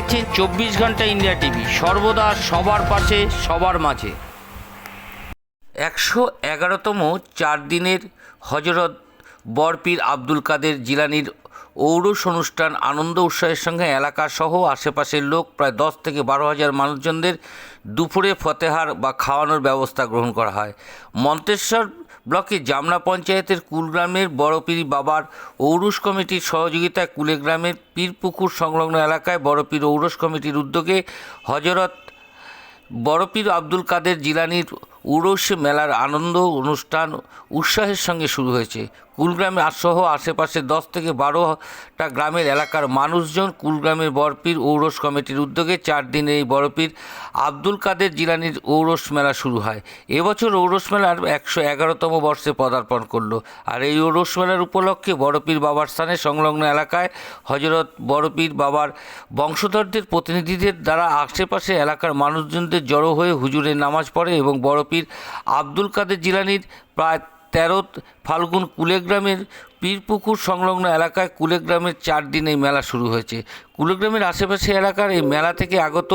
দেখছেন চব্বিশ ঘণ্টা ইন্ডিয়া টিভি। সর্বদা সবার পাশে, সবার মাঝে। একশো এগারোতম চার দিনের হজরত বরপীর আব্দুল কাদের জিলানির ঔরস অনুষ্ঠান আনন্দ উৎসাহের সঙ্গে এলাকা সহ আশেপাশের লোক প্রায় দশ থেকে বারো হাজার মানুষজনদের দুপুরে ফতেহার বা খাওয়ানোর ব্যবস্থা গ্রহণ করা হয়। মন্তেশ্বর ব্লকে জামনা পঞ্চায়েতের কুলগ্রামের বড়পীর বাবার ঔরস কমিটির সহযোগিতায় কুলেগ্রামের পীরপুকুর সংলগ্ন এলাকায় বড়পীর ঔরস কমিটির উদ্যোগে হজরত বড়পীর আব্দুল কাদের জিলানির উরস মেলার আনন্দ, অনুষ্ঠান, উৎসাহের সঙ্গে শুরু হয়েছে। কুলগ্রামে সহ আশেপাশে দশ থেকে বারোটা গ্রামের এলাকার মানুষজন কুলগ্রামের বরপীর ঔরস কমিটির উদ্যোগে চার দিনের এই বড়পীর আব্দুল কাদের জিলানির ঔরস মেলা শুরু হয়। এবছর ঔরস মেলার একশো এগারোতম বর্ষে পদার্পণ করল। আর এই ঔরস মেলার উপলক্ষে বড়পীর বাবার স্থানে সংলগ্ন এলাকায় হজরত বড়পীর বাবার বংশধরদের প্রতিনিধিদের দ্বারা আশেপাশে এলাকার মানুষজনদের জড়ো হয়ে হুজুরের নামাজ পড়ে এবং বড়পীর আব্দুল কাদের জিলানির প্রায় তেরো ফাল্গুন কুলেগ্রামের পীরপুকুর সংলগ্ন এলাকায় কুলেগ্রামের চার দিন এই মেলা শুরু হয়েছে। কুলেগ্রামের আশেপাশে এলাকার এই মেলা থেকে আগত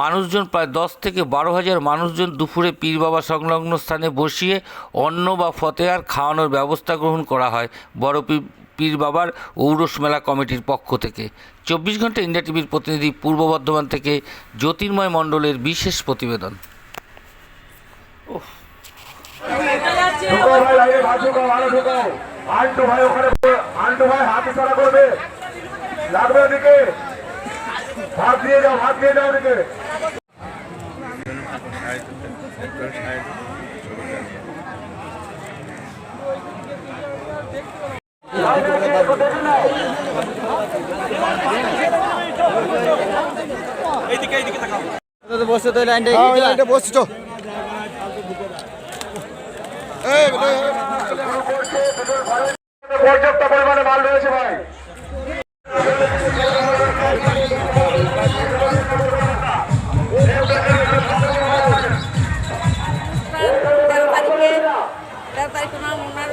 মানুষজন প্রায় দশ থেকে বারো হাজার মানুষজন দুপুরে পীর বাবা সংলগ্ন স্থানে বসিয়ে অন্ন বা ফতেহার খাওয়ানোর ব্যবস্থা গ্রহণ করা হয় বড় পীর পীর বাবার ঔরস মেলা কমিটির পক্ষ থেকে। চব্বিশ ঘণ্টা ইন্ডিয়া টিভির প্রতিনিধি পূর্ব বর্ধমান থেকে জ্যোতির্ময় মণ্ডলের বিশেষ প্রতিবেদন। ঢুকো ভাই আগে ভাত ঢুকো ভালো ঢুকো আন্টু ভাই ওখানে আন্টু ভাই হাত ইশারা করবে লাগবে ওদিকে ভাত দিয়ে যাও ভাত দিয়ে যাও ওদিকে বসে তো লাইনটা বসছি। তো পর্যাপ্ত পরিমাণে মাল রয়েছে ভাই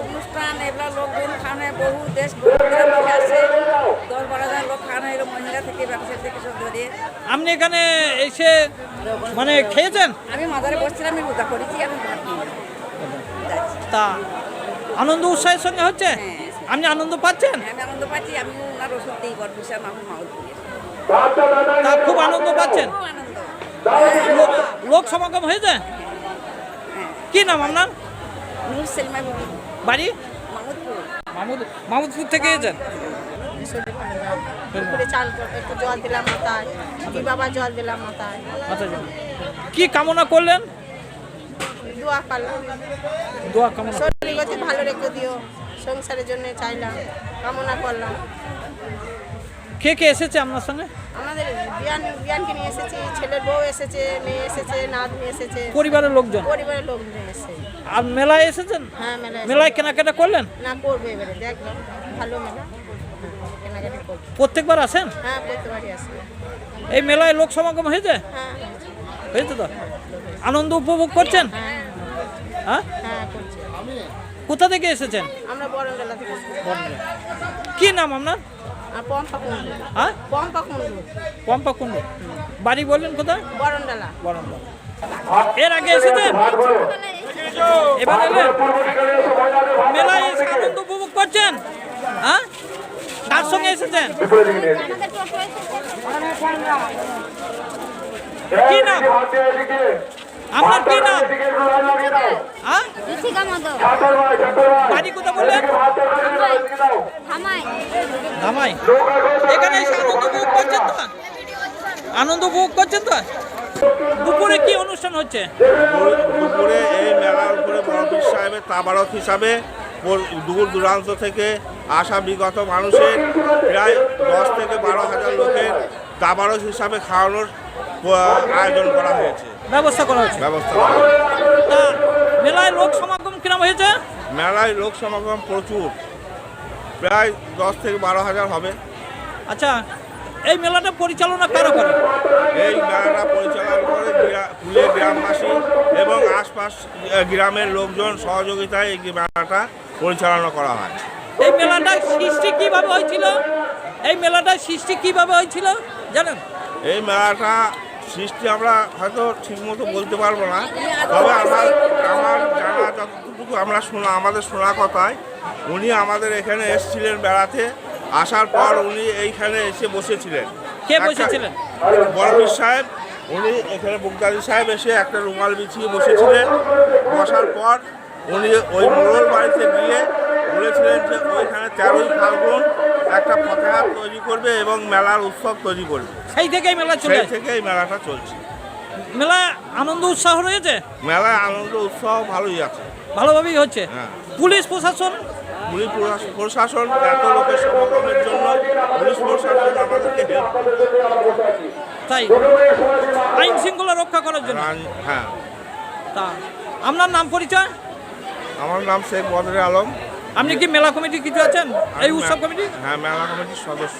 অনুষ্ঠান এগুলো খানে বহু দেশ লোক খানে থেকে ব্যবসা থেকে সব আপনি এখানে এসে মানে খেয়েছেন আমি মাজারে বসছিলাম, আমি রোজা করেছি, আমি। তা আনন্দ উৎসাহের সঙ্গে হচ্ছে? হ্যাঁ। আপনি আনন্দ পাচ্ছেন? আমি আনন্দ পাচ্ছি আমি ওনার ওষুধ দিই তা খুব আনন্দ পাচ্ছেন? আনন্দ। লোক সমাগম হয়েছে? কি নাম আপনার? বাড়ি। মাহমুদপুর। মামুদ মামুদপুর থেকে এসেছেন? জল দিলাম মাথায়। বাবা জল দিলাম মাথায়। আচ্ছা আচ্ছা। কি কামনা করলেন? দোয়া করলাম। দোয়া কামনা শরীর গতি ভালো রেখে দিও সংসারের জন্য চাইলাম কামনা করলাম। কে কে এসেছে আপনার সঙ্গে? আমাদের বিয়ান বিয়ানকে নিয়ে এসেছি ছেলের বউ এসেছে মেয়ে এসেছে নাতনি এসেছে। পরিবারের লোকজন? পরিবারের লোক নিয়ে এসেছে। আর মেলায় এসেছেন? হ্যাঁ মেলা মেলায় কেনাকাটা করলেন? না করবে এবারে দেখলাম ভালো মেলা কেনাকাটি করবে। প্রত্যেকবার আসেন? হ্যাঁ প্রত্যেকবারই আসবে এই মেলায় লোক সমাগম হয়েছে? হ্যাঁ। হয়েছে তো? আনন্দ উপভোগ করছেন? হ্যাঁ। হ্যাঁ? হ্যাঁ কোথা থেকে এসেছেন? আমরা বরণডালা থেকে কি নাম আপনার? হ্যাঁ? পম্পা কুণ্ডু। পম্পা কুণ্ড। বাড়ি বললেন কোথায়? বরণডালা। এর আগে এসেছেন? এবার এলেন মেলায় এসে আনন্দ উপভোগ করছেন? হ্যাঁ? কার সঙ্গে এসেছেন। কি নাম? আপনার কি নাম এদিকে একটু লাইন লাগিয়ে দাও। হ্যাঁ ছাতর ভাই, ছাতর ভাই। বাড়ি কোথায় বললেন? ধামাই এখানে এসে আনন্দ উপভোগ করছেন তো আনন্দ উপভোগ করছেন তো দুপুরে কি অনুষ্ঠান হচ্ছে দুপুরে এই মেলার উপরে বড়পীর সাহেবের তাবারক হিসাবে দূর দূরান্ত থেকে আসা বিগত মানুষের প্রায় দশ থেকে বারো হাজার লোকের তাবারক হিসাবে খাওয়ানোর আয়োজন করা হয়েছে। ব্যবস্থা করা হয়েছে? ব্যবস্থা মেলায় লোক সমাগম কিরম হয়েছে? মেলায় লোক সমাগম প্রচুর। প্রায় দশ থেকে বারো হাজার হবে। আচ্ছা এই মেলাটা পরিচালনা কারও করে? এই মেলাটা পরিচালনা করে গ্রা- গ্রামবাসী এবং আশপাশ গ্রামের লোকজন সহযোগিতায় এই মেলাটা পরিচালনা করা হয়। এই মেলাটার সৃষ্টি কীভাবে হয়েছিল? এই মেলাটার সৃষ্টি কীভাবে হয়েছিল? জানেন? এই মেলাটা সৃষ্টি আমরা হয়তো ঠিকমতো বলতে পারব না। তবে আমার আমার জানা যতটুকু আমরা শোনা আমাদের শোনা কথায় উনি আমাদের এখানে এসেছিলেন বেড়াতে। আসার পর উনি এইখানে এসে বসেছিলেন। কে বসেছিলেন? বড়বীর সাহেব উনি এখানে বুকদারি সাহেব এসে একটা রুমাল বিছিয়ে বসেছিলেন। বসার পর উনি ওই মোড়ল বাড়িতে গিয়ে বলেছিলেন যে ওইখানে তেরোই ফাল্গুন একটা পতাকা তৈরি করবে এবং মেলার উৎসব তৈরি করবে। সেই থেকেই মেলা চলে সেই থেকে এই মেলাটা চলছে। মেলা আনন্দ উৎসাহ রয়েছে মেলায় আনন্দ উৎসব ভালোই আছে। ভালোভাবেই হচ্ছে। হ্যাঁ। পুলিশ প্রশাসন? পুলিশ প্রশাস- প্রশাসন এত লোকের সমাগমের জন্য পুলিশ প্রশাসন আমাদেরকে হেল্প তাই? আইন শৃঙ্খলা রক্ষা করার জন্য? হ্যাঁ। তা আপনার নাম পরিচয়? আমার নাম শেখ বদরে আলম। আপনি কি মেলা কমিটি কিছু আছেন? এই উৎসব কমিটি? হ্যাঁ মেলা কমিটির সদস্য।